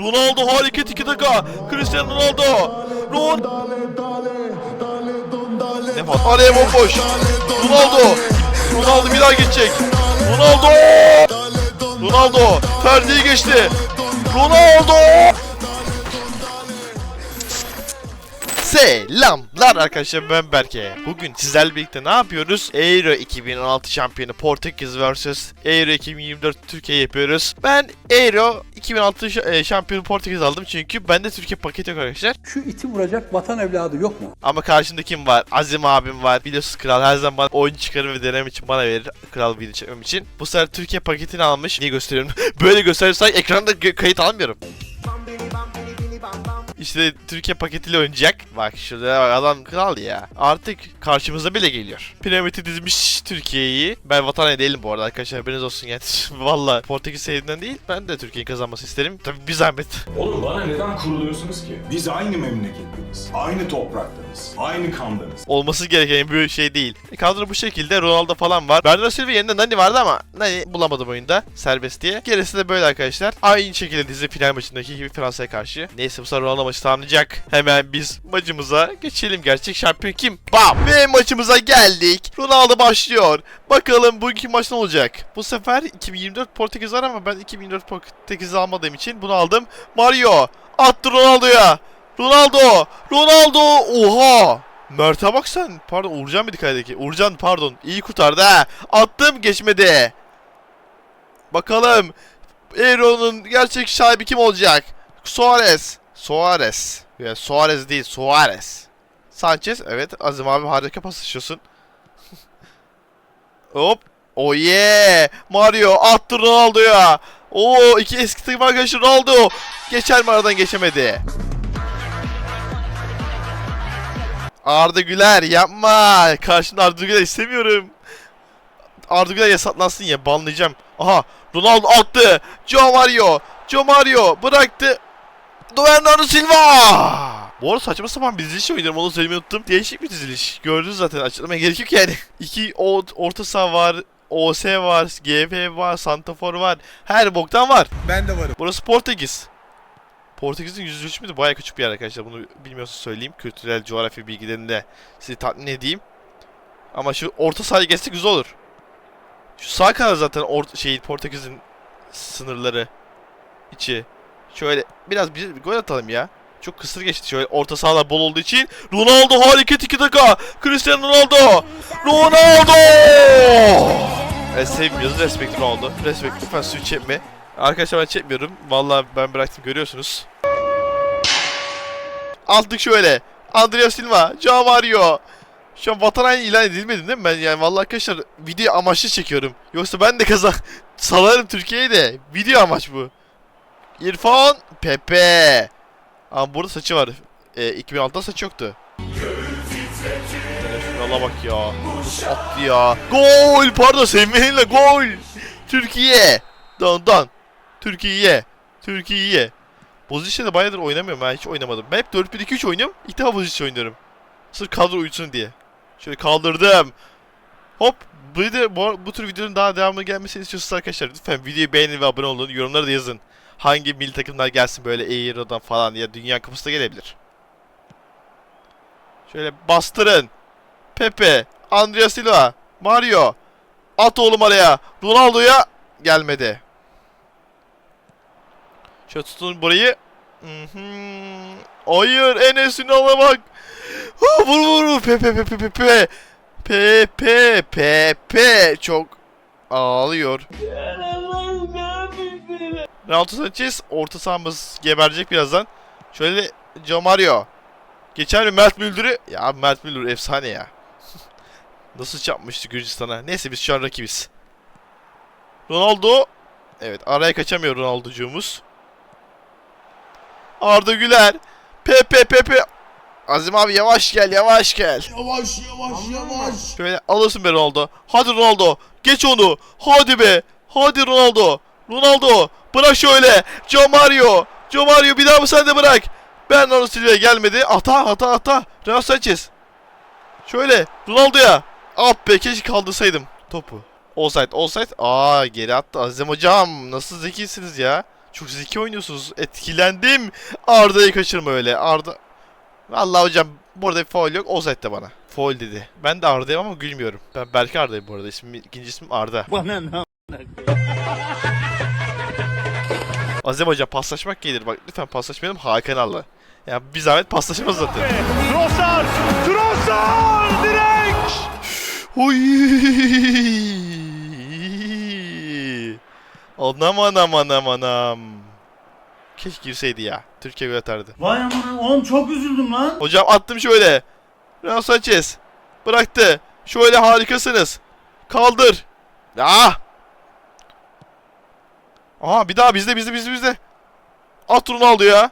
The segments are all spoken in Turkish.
Ronaldo harika tiki taka. Cristiano Ronaldo. Ron. Ne var? Araya bomboş. Ronaldo. Ronaldo bir daha geçecek. Ronaldo. Ronaldo. Ferdi'yi geçti. Ronaldo. Selamlar arkadaşlar ben Berke. Bugün sizlerle birlikte ne yapıyoruz? Euro 2016 şampiyonu Portekiz vs Euro 2024 Türkiye yapıyoruz. Ben Euro 2006 ş- e, şampiyonu Portekiz aldım çünkü bende Türkiye paketi yok arkadaşlar. Şu iti vuracak vatan evladı yok mu? Ama karşımda kim var? Azim abim var. Biliyorsunuz kral her zaman bana oyun çıkarır ve denem için bana verir. Kral video çekmem için. Bu sefer Türkiye paketini almış. Niye gösteriyorum? Böyle gösterirsem ekranda kayıt almıyorum. İşte Türkiye paketiyle oynayacak. Bak şurada bak adam kral ya. Artık karşımıza bile geliyor. Piramidi dizmiş Türkiye'yi. Ben vatan değilim bu arada arkadaşlar haberiniz olsun yani. Valla Portekiz sevdiğinden değil ben de Türkiye'nin kazanması isterim. Tabi bir zahmet. Oğlum bana neden kuruluyorsunuz ki? Biz aynı memleketteniz, aynı topraktanız, aynı kandanız. olması gereken bir şey değil. Kadro bu şekilde Ronaldo falan var. Bernardo Silva yerinde Nani vardı ama Nani bulamadım oyunda serbest diye. Gerisi de böyle arkadaşlar. Aynı şekilde dizi final maçındaki gibi Fransa'ya karşı. Neyse bu sefer Ronaldo maçı tamamlayacak. Hemen biz maçımıza geçelim. Gerçek şampiyon kim? Bam! Ve maçımıza geldik. Ronaldo başlıyor. Bakalım bugünkü maç ne olacak? Bu sefer 2024 Portekiz var ama ben 2024 Portekiz almadığım için bunu aldım. Mario attı Ronaldo'ya. Ronaldo! Ronaldo! Oha! Mert'e bak sen. Pardon Uğurcan bir kaydaki. Uğurcan pardon. İyi kurtardı ha. Attım geçmedi. Bakalım. Ero'nun gerçek sahibi kim olacak? Suarez. Suarez. Ya Suarez değil Suarez. Sanchez evet Azim abi harika paslaşıyorsun. Hop. Oh yeah. Mario attı Ronaldo'ya. Oo iki eski takım arkadaşı Ronaldo. Geçer mi aradan geçemedi. Arda Güler yapma. Karşında Arda Güler istemiyorum. Arda Güler yasaklansın ya banlayacağım. Aha Ronaldo attı. Joe Mario. Joe Mario bıraktı. Bernardo Silva. Bu arada saçma sapan bir diziliş oynuyorum onu söylemeyi unuttum. Değişik bir diziliş. Gördünüz zaten açıklamaya gerek yok yani. İki o- orta saha var. OS var, GF var, Santafor var. Her boktan var. Ben de varım. Burası Portekiz. Portekiz'in yüz ölçümü de bayağı küçük bir yer arkadaşlar. Bunu bilmiyorsa söyleyeyim. Kültürel coğrafya bilgilerinde sizi tatmin edeyim. Ama şu orta sahaya geçsek güzel olur. Şu sağ kanal zaten or şey Portekiz'in sınırları içi. Şöyle biraz bir, gol atalım ya. Çok kısır geçti. Şöyle orta sahalar bol olduğu için. Ronaldo harika tiki taka. Cristiano Ronaldo. Ronaldo! Evet sevmiyoruz. Respekt Ronaldo. Respekt lütfen suyu çekme. Arkadaşlar ben çekmiyorum. Vallahi ben bıraktım görüyorsunuz. Aldık şöyle. Andrea Silva, Joao Mario. Şu an vatan haini ilan edilmedim değil mi ben? Yani vallahi arkadaşlar video amaçlı çekiyorum. Yoksa ben de kazan salarım Türkiye'yi de. Video amaç bu. İrfan Pepe. Ama burada saçı var. E, 2006'da saç yoktu. Şuna bak ya. Attı ya. Gol! Pardon sevmeyenle gol! Türkiye! Don don. Türkiye. Türkiye. Pozisyonda bayağıdır oynamıyorum ben hiç oynamadım. Ben hep 4-1-2-3 oynuyorum. İlk defa pozisyon oynuyorum. Sırf kadro uyusun diye. Şöyle kaldırdım. Hop. Bu, de, bu, bu tür videonun daha devamlı gelmesini istiyorsanız arkadaşlar lütfen videoyu beğenin ve abone olun. Yorumlara da yazın. Hangi milli takımlar gelsin böyle Euro'dan falan ya Dünya Kupası da gelebilir. Şöyle bastırın. Pepe, Andrea Silva, Mario. At oğlum araya. Ronaldo'ya gelmedi. Şöyle tutun burayı. Mhm. Hayır Enes Ünal'a bak. Ha, vur vur vur. Pepe Pepe Pepe. Pepe Pepe. Çok ağlıyor. Ronaldo Sanchez orta sahamız geberecek birazdan. Şöyle Joe Mario. Geçen mi Mert Müldür'ü? Ya Mert Müldür efsane ya. Nasıl çarpmıştı Gürcistan'a. Neyse biz şu an rakibiz. Ronaldo. Evet araya kaçamıyor Ronaldo'cuğumuz. Arda Güler. Pepe Pepe. Azim abi yavaş gel yavaş gel. Yavaş yavaş yavaş. Şöyle alırsın be Ronaldo. Hadi Ronaldo. Geç onu. Hadi be. Hadi Ronaldo. Ronaldo. Bırak şöyle. Joe Mario. Joe Mario bir daha mı sen de bırak. Bernardo Silva gelmedi. Hata hata hata. Real Sanchez. Şöyle. Ronaldo'ya. Ah be keşke kaldırsaydım topu. Offside offside. Aa geri attı Azim hocam. Nasıl zekisiniz ya. Çok zeki oynuyorsunuz. Etkilendim. Arda'yı kaçırma öyle. Arda... Vallahi hocam burada bir foul yok. Offside de bana. Foul dedi. Ben de Arda'yım ama gülmüyorum. Ben Berke Arda'yım bu arada. İsmim, ikinci ismim Arda. Bana ne? Azem hocam paslaşmak gelir. Bak lütfen paslaşmayalım Hakan Allah. Ya bir zahmet paslaşamaz zaten. Trossard! Trossard! Direkt! Oy! Anam anam anam anam. Keşke girseydi ya. Türkiye gol atardı. Vay aman oğlum çok üzüldüm lan. Hocam attım şöyle. Real Sanchez. Bıraktı. Şöyle harikasınız. Kaldır. Ah! Aha bir daha bizde bizde bizde bizde. At Ronaldo ya.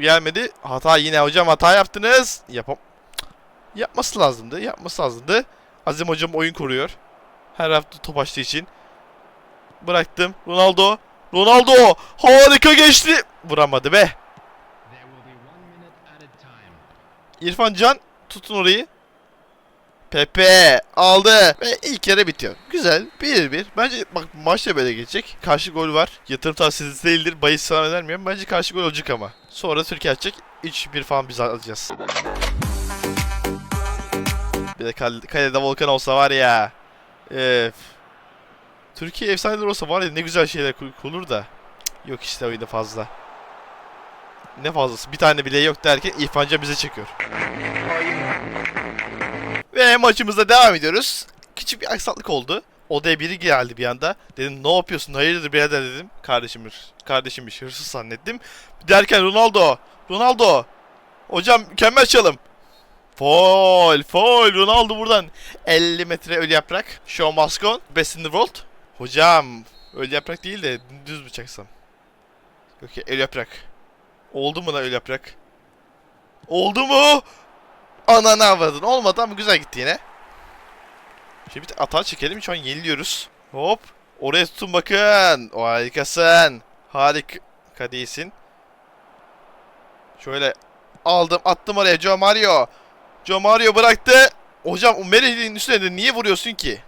Gelmedi. Hata yine hocam hata yaptınız. Yapam. Yapması lazımdı. Yapması lazımdı. Azim hocam oyun kuruyor. Her hafta top açtığı için. Bıraktım. Ronaldo. Ronaldo. Harika geçti. Vuramadı be. İrfan Can tutun orayı. Pepe aldı ve ilk yarı bitiyor. Güzel 1-1. Bence bak maç da böyle geçecek. Karşı gol var. Yatırım tavsiyesi değildir. Bahis sana önermiyorum. Bence karşı gol olacak ama. Sonra Türkiye atacak. 3-1 falan biz alacağız. Bir de kale- kalede Volkan olsa var ya. Öf. Türkiye efsaneler olsa var ya ne güzel şeyler kur- kurulur da. Yok işte oyunda fazla. Ne fazlası? Bir tane bile yok derken İrfan Can bize çekiyor. Ve maçımıza devam ediyoruz. Küçük bir aksaklık oldu. Odaya biri geldi bir anda. Dedim ne yapıyorsun? Hayırdır birader dedim. Kardeşimmiş. Kardeşimmiş. Hırsız zannettim. Derken Ronaldo. Ronaldo. Hocam mükemmel çalım. Foul. Foul. Ronaldo buradan. 50 metre ölü yaprak. Show must go on. Best in the world. Hocam. Ölü yaprak değil de düz bıçaksam. Ya ölü yaprak. Oldu mu lan ölü yaprak? Oldu mu? Ananı avradın. Olmadı ama güzel gitti yine. Şimdi bir atağa çekelim. Şu an yeniliyoruz. Hop. Oraya tutun bakın. O harikasın. Harika değilsin. Şöyle aldım attım oraya Joe Mario. Joe Mario bıraktı. Hocam o Merih'in üstüne de niye vuruyorsun ki?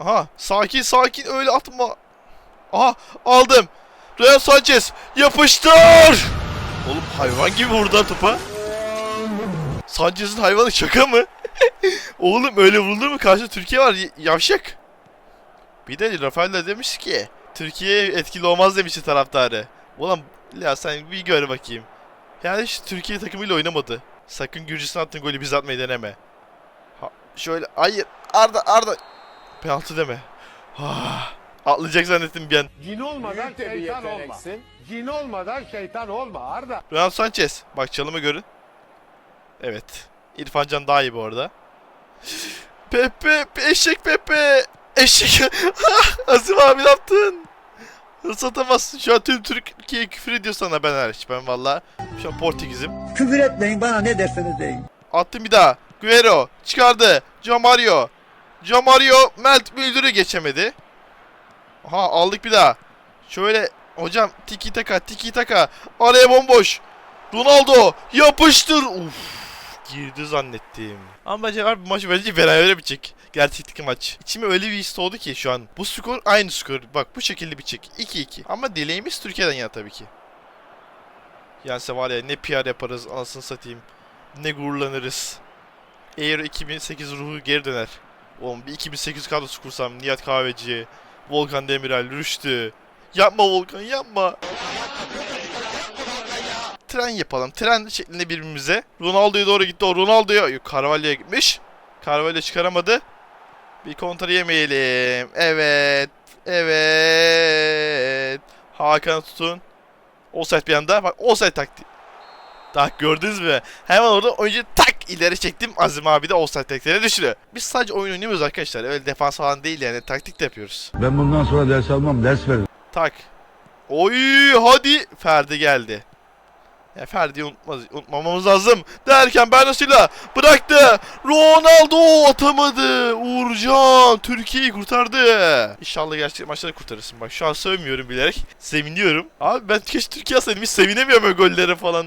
Aha sakin sakin öyle atma. Aha aldım. Real Sanchez yapıştır. Oğlum hayvan gibi vurdu topa. Sanchez'in hayvanı şaka mı? Oğlum öyle vurulur mu? Karşı Türkiye var yavşak. Bir de Rafael de demiş ki Türkiye etkili olmaz demişti taraftarı. Ulan ya sen bir gör bakayım. Yani hiç Türkiye takımıyla oynamadı. Sakın Gürcistan attığın golü biz atmayı deneme. Ha, şöyle hayır Arda Arda penaltı deme. Ah, atlayacak zannettim bir an. Cin olmadan şeytan olma. Cin olmadan şeytan olma Arda. Ronaldo Sanchez. Bak çalımı görün. Evet. İrfan Can daha iyi bu arada. Pepe, eşek Pepe. Eşek. Azim abi ne yaptın? Hırs atamazsın. Şu an tüm Türkiye küfür ediyor sana ben hariç. Ben valla şu an Portekiz'im. Küfür etmeyin bana ne derseniz deyin. Attım bir daha. Guerrero çıkardı. Joe Mario. Joe Mario Melt Müldür'ü geçemedi. Aha aldık bir daha. Şöyle hocam tiki taka tiki taka. Araya bomboş. Ronaldo yapıştır. Uf girdi zannettim. Ama bence abi bu maç bence beraber bitecek. Gerçekteki maç. İçime öyle bir his oldu ki şu an. Bu skor aynı skor. Bak bu şekilde bitecek. 2-2. Ama dileğimiz Türkiye'den yana tabii ki. Yani var ya ne PR yaparız anasını satayım. Ne gururlanırız. Eğer 2008 ruhu geri döner. Oğlum bir 2008 kadrosu kursam Nihat Kahveci, Volkan Demirel, Rüştü. Yapma Volkan yapma. Tren yapalım. Tren şeklinde birbirimize. Ronaldo'ya doğru gitti. O Ronaldo'ya Carvalho'ya gitmiş. Carvalho çıkaramadı. Bir kontra yemeyelim. Evet. Evet. Hakan tutun. Offside bir anda. Bak offside taktiği. Tak gördünüz mü? Hemen orada oyuncu tak ileri çektim. Azim abi de offside teklerine düşürüyor. Biz sadece oyun oynamıyoruz arkadaşlar. Öyle defans falan değil yani. Taktik de yapıyoruz. Ben bundan sonra ders almam, ders veririm. Tak. Oy hadi. Ferdi geldi. Ya Ferdi'yi unutmaz, unutmamamız lazım. Derken Bernasilla bıraktı. Ronaldo atamadı. Uğurcan Türkiye'yi kurtardı. İnşallah gerçek maçları kurtarırsın. Bak şu an sövmüyorum bilerek. Seviniyorum. Abi ben keşke Türkiye alsaydım. Hiç sevinemiyorum öyle gollere falan.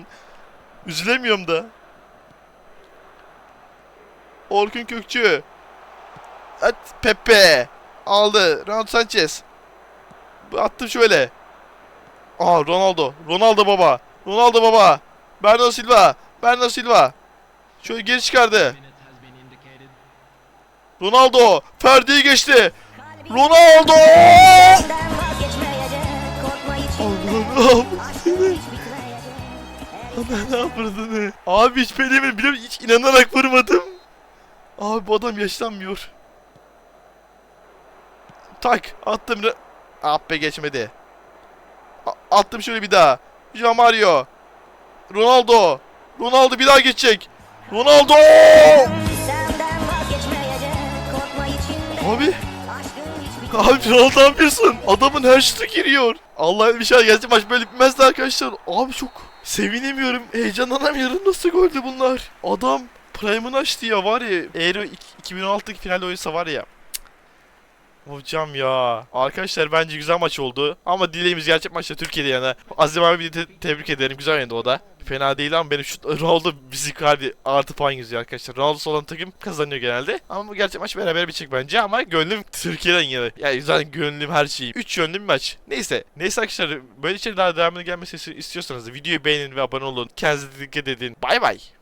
Üzülemiyorum da. Orkun Kökçü. At Pepe. Aldı. Ronaldo Sanchez. Attım şöyle. Aa Ronaldo. Ronaldo baba. Ronaldo baba. Bernardo Silva. Bernardo Silva. Şöyle geri çıkardı. Ronaldo. Ferdi'yi geçti. Ronaldo! Allah'ım. Ne yapırdın? Abi hiç pelemin biliyorum hiç inanarak vurmadım. Abi bu adam yaşlanmıyor. Tak attım. Ah geçmedi. A- attım şöyle bir daha. Jean Mario. Ronaldo. Ronaldo bir daha geçecek. Ronaldo! Abi. Abi Ronaldo ne yapıyorsun? Adamın her şutu giriyor. Allah bir şey gerçi maç böyle bitmezdi arkadaşlar. Abi çok sevinemiyorum. Heyecanlanamıyorum. Nasıl goldü bunlar? Adam Prime'ını açtı ya var ya. Eğer o iki- 2016'daki finalde oysa var ya. Hocam ya. Arkadaşlar bence güzel maç oldu. Ama dileğimiz gerçek maçta Türkiye'de yana. Azim abi bir te- tebrik ederim. Güzel oynadı o da. Fena değil ama benim şu Ronaldo bizi harbi artı puan yüzüyor arkadaşlar. Ronaldo olan takım kazanıyor genelde. Ama bu gerçek maç beraber bitecek bence ama gönlüm Türkiye'den yana. Yani zaten gönlüm her şeyi. 3 yönlü bir maç. Neyse. Neyse arkadaşlar böyle içeri daha devamını gelmesi istiyorsanız videoyu beğenin ve abone olun. Kendinize dikkat edin. Bay bay.